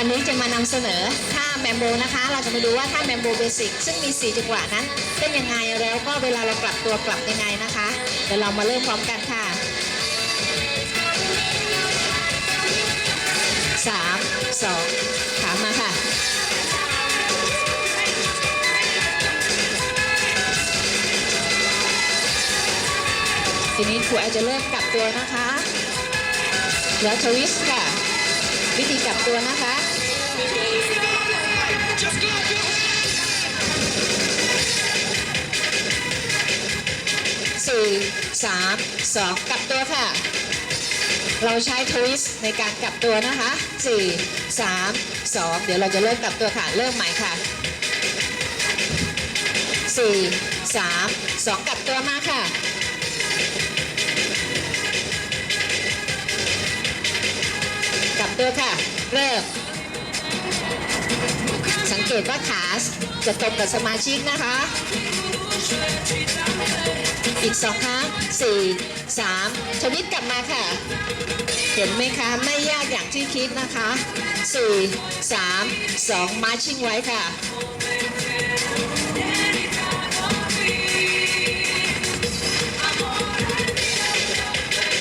วันนี้จะมานำเสนอท่าแมมโบนะคะ เราจะมาดูว่าท่าแมมโบเบสิกซึ่งมี 4 จังหวะนั้นเป็นยังไงแล้วก็เวลาเรากลับตัวกลับยังไงนะคะ เดี๋ยวเรามาเริ่มพร้อมกันค่ะสามสองถามมาค่ะทีนี้ครูอาจจะเริ่มกลับตัวนะคะ แล้วทวิสต์ค่ะ วิธีกลับตัวนะคะสี่สามสองกลับตัวค่ะ เราใช้ทวิสในการกลับตัวนะคะสี่สามสองเดี๋ยวเราจะเริ่มกลับตัวค่ะ เริ่มใหม่ค่ะสี่สามสองกลับตัวมาค่ะ เลยค่ะ เริ่ม สังเกตว่าขาจะตรงกับสมาชิกนะคะ อีกสองครั้งสี่สามชวิดกลับมาค่ะ เห็นไหมคะ ไม่ยากอย่างที่คิดนะคะสี่สามสองมาชิ่งไว้ค่ะ